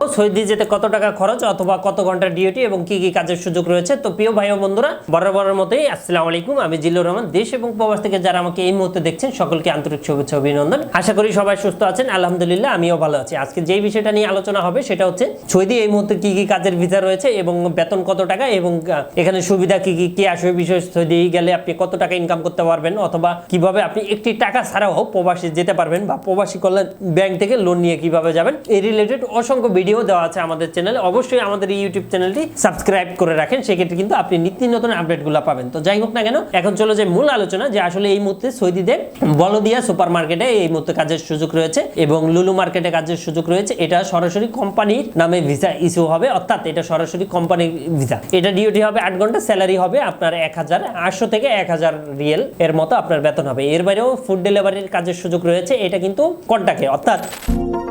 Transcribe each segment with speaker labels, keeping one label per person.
Speaker 1: Saudi যেতে কত টাকা খরচ অথবা কত ঘণ্টা ডিউটি এবং কি কি কাজের সুযোগ রয়েছে? তো প্রিয় ভাই ও বন্ধুরা, বরাবরের মতোই আসসালামু আলাইকুম। আমি জিল্লুর রহমান। দেশ এবং প্রবাস থেকে যারা আমাকে এই মুহূর্তে দেখছেন, সকলকে আন্তরিক শুভেচ্ছা অভিনন্দন। আশা করি সবাই সুস্থ আছেন, আলহামদুলিল্লাহ, আমিও ভালো আছি। আজকে যেই বিষয়টা নিয়ে আলোচনা হবে, সেটা হচ্ছে সৌদি এই মুহূর্তে কি কি কাজের ভিসা রয়েছে এবং বেতন কত টাকা এবং এখানে সুবিধা কি কি কি আসবে বিষয় সৌদি গেলে আপনি কত টাকা ইনকাম করতে পারবেন অথবা কীভাবে আপনি একটি টাকা ছাড়াও প্রবাসী যেতে পারবেন বা প্রবাসী কল্যাণ ব্যাংক থেকে লোন নিয়ে কীভাবে যাবেন, এই রিলেটেড অসংখ্য ভিডিও দেওয়া আছে আমাদের চ্যানেলে অবশ্যই আমাদের এই ইউটিউব চ্যানেলটি সাবস্ক্রাইব করে রাখেন। সেক্ষেত্রে কিন্তু আপনি নিত্য নতুন আপডেটগুলো পাবেন। তো যাই হোক না কেন, এখন চলো যে মূল আলোচনা, যে আসলে এই মুহূর্তে সৌদিতে বলদিয়া সুপার মার্কেটে এই মুহূর্তে কাজের সুযোগ রয়েছে এবং লুলু মার্কেটে কাজের সুযোগ রয়েছে। এটা সরাসরি কোম্পানির নামে ভিসা ইস্যু হবে, অর্থাৎ এটা সরাসরি কোম্পানির ভিসা এটা ডিউটি হবে আট ঘণ্টা স্যালারি হবে আপনার এক হাজার আটশো থেকে এক হাজার রিয়েল এর মতো আপনার বেতন হবে। এর বাইরেও ফুড ডেলিভারির কাজের সুযোগ রয়েছে, এটা কিন্তু কন্টাকে? অর্থাৎ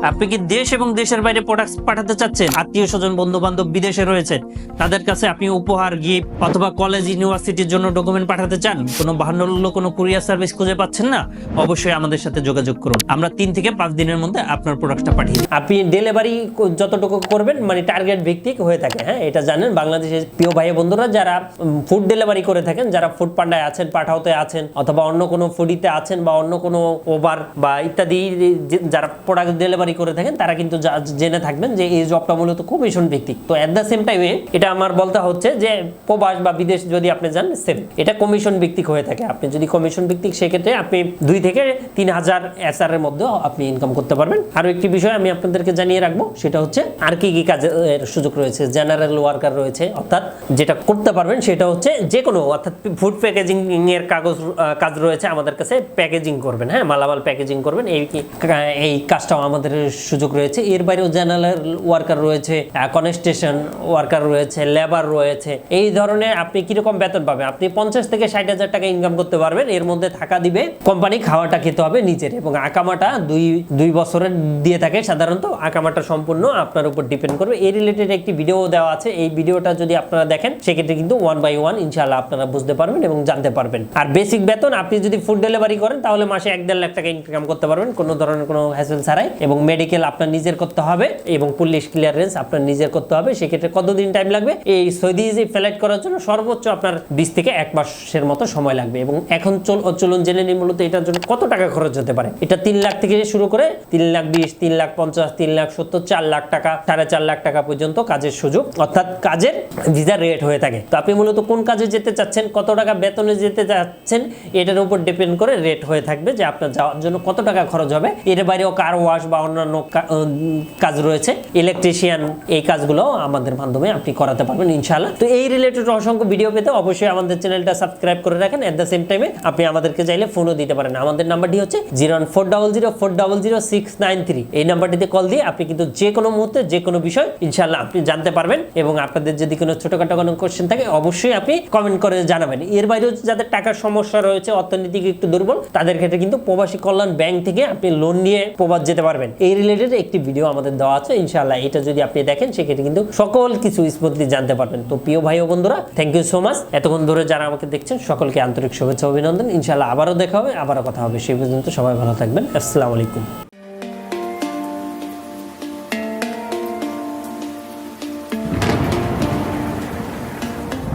Speaker 1: আপনি কি দেশ এবং দেশের বাইরে প্রোডাক্ট পাঠাতে চাচ্ছেন? আত্মীয় স্বজন বন্ধু বান্ধব বিদেশে রয়েছে তাদের কাছে আপনি উপহার গিফট অথবা কলেজ ইউনিভার্সিটির জন্য ডকুমেন্ট পাঠাতে চান? কোনো বাহান্ন কোনো কুরিয়ার সার্ভিস খুঁজে পাচ্ছেন না? অবশ্যই আমাদের সাথে যোগাযোগ করুন। আমরা তিন থেকে পাঁচ দিনের মধ্যে আপনার প্রোডাক্টটা পাঠিয়ে। আপনি ডেলিভারি যতটুকু করবেন মানে টার্গেট ভিত্তিক হয়ে থাকে হ্যাঁ? এটা জানেন বাংলাদেশের প্রিয় ভাই বন্ধুরা, যারা ফুড ডেলিভারি করে থাকেন, যারা ফুড পান্ডায় আছেন, পাঠাওতে আছেন, অথবা অন্য কোনো ফুডিতে আছেন বা অন্য কোনো ওভার বা ইত্যাদি যারা প্রোডাক্ট ডেলিভারি করে থাকেন, তারা কিন্তু জেনে থাকবেন যে এই জবটা মূলত কমিশন ভিত্তিক তো এট দ্য সেম টাইমে এটা আমার বলতে হচ্ছে যে প্রবাস বা বিদেশ যদি আপনি যান সেম এটা কমিশন ভিত্তিক হয়ে থাকে। আপনি যদি কমিশন ভিত্তিক, সেক্ষেত্রে আপনি দুই থেকে তিন হাজার এসআর এর মধ্যে আপনি ইনকাম করতে পারবেন। আরও একটি বিষয় আমি আপনাদেরকে জানিয়ে রাখব, সেটা হচ্ছে আর কি কি কাজের সুযোগ রয়েছে? জেনারেল ওয়ার্কার রয়েছে, অর্থাৎ যেটা করতে পারবেন সেটা হচ্ছে যে কোনো অর্থাৎ ফুড প্যাকেজিং এর কাগজ কাজ রয়েছে আমাদের কাছে প্যাকেজিং করবেন। হ্যাঁ মালামাল প্যাকেজিং করবেন। এই এই কাজটাও আমাদের সুযোগ রয়েছে। এর বাইরেও জেনারেল ওয়ার্কার রয়েছে কনস্টেশন ওয়ার্কার রয়েছে লেবার রয়েছে। এই ধরনের আপনি কীরকম বেতন পাবেন? আপনি পঞ্চাশ থেকে ষাট হাজার টাকা ইনকাম করতে পারবেন। এর মধ্যে থাকা দিবে কোম্পানি খাওয়াটা খেতে হবে নিজের এবং আকামাটা দুই দুই বছরের দিয়ে থাকে সাধারণত। আকামাটা সম্পূর্ণ আপনার উপর ডিপেন্ড করবে। এই রিলেটেড একটি ভিডিও দেওয়া আছে। এই ভিডিওটা যদি আপনারা দেখেন, সেক্ষেত্রে কিন্তু ওয়ান বাই ওয়ান ইনশাআল্লাহ আপনারা বুঝতে পারবেন এবং জানতে পারবেন। আর বেসিক বেতন আপনি যদি ফুড ডেলিভারি করেন, তাহলে মাসে এক দেড় লাখ টাকা ইনকাম করতে পারবেন। কোনো ধরনের কোনো হ্যাসেল ছাড়াই এবং মেডিকেল আপনার নিজের করতে হবে এবং পুলিশ ক্লিয়ারেন্স আপনার নিজের করতে হবে। সেক্ষেত্রে কতদিন টাইম লাগবে? এই সৌদি ফ্লাইট করার জন্য সর্বোচ্চ আপনার বিশ থেকে এক মাসের মতো সময় লাগবে এবং এখন চল চলুন জেনে নিই মূলত এটার জন্য কত টাকা খরচ হতে পারে। এটা তিন লাখ থেকে শুরু করে তিন লাখ বিশ, তিন লাখ পঞ্চাশ, তিন লাখ সত্তর, চার লাখ টাকা, সাড়ে চার লাখ টাকা পর্যন্ত কাজের সুযোগ অর্থাৎ কাজের ভিসা রেট হয়ে থাকে। তো আপনি মূলত কোন কাজে যেতে চাচ্ছেন, কত টাকা বেতনে যেতে চাচ্ছেন, এটার উপর ডিপেন্ড করে রেট হয়ে থাকবে যে আপনার যাওয়ার জন্য কত টাকা খরচ হবে। এর বাইরেও কার ওয়াশ বা অন্যান্য কাজ রয়েছে ইলেকট্রিশিয়ান এই কাজগুলো আমাদের মাধ্যমে আপনি করাতে পারবেন ইনশাআল্লাহ। তো এই রিলেটেড অসংখ্য ভিডিও পেতে অবশ্যই আমাদের চ্যানেলটা সাবস্ক্রাইব করে রাখেন। এট দ্য সেম টাইমে আপনি আমাদেরকে চাইলে ফোনও দিতে পারেন। আমাদের নাম্বারটি হচ্ছে zero one four double zero four double zero six nine three এই নাম্বারটিতে কল দিয়ে আপনি কিন্তু যে কোনো মুহূর্তে, যে কোনো বিষয় ইনশাআল্লাহ আপনি জানতে পারবেন এবং আপনাদের যদি কোনো ছোটোখাটো কোনো কোশ্চেন থাকে, অবশ্যই আপনি কমেন্ট করে জানাবেন। এর বাইরেও যাদের টাকার সমস্যা রয়েছে অর্থনৈতিক একটু দুর্বল, তাদের ক্ষেত্রে কিন্তু প্রবাসী কল্যাণ ব্যাংক থেকে আপনি লোন নিয়ে প্রবাস যেতে পারবেন। এই রিলেটেড একটি ভিডিও আমাদের দেওয়া আছে, ইনশাআল্লাহ এটা যদি আপনি দেখেন, সেক্ষেত্রে কিন্তু সকল কিছু স্মুথলি জানতে পারবেন। তো প্রিয় ভাই ও বন্ধুরা থ্যাংক ইউ সো মাচ এতক্ষণ ধরে যারা আমাকে দেখছেন, সকলকে আন্তরিক শুভেচ্ছা, অভিনন্দন। ইনশাআল্লাহ আবারও দেখা হবে, আবারও কথা হবে। সেই পর্যন্ত সবাই ভালো থাকবেন। আসসালামু আলাইকুম।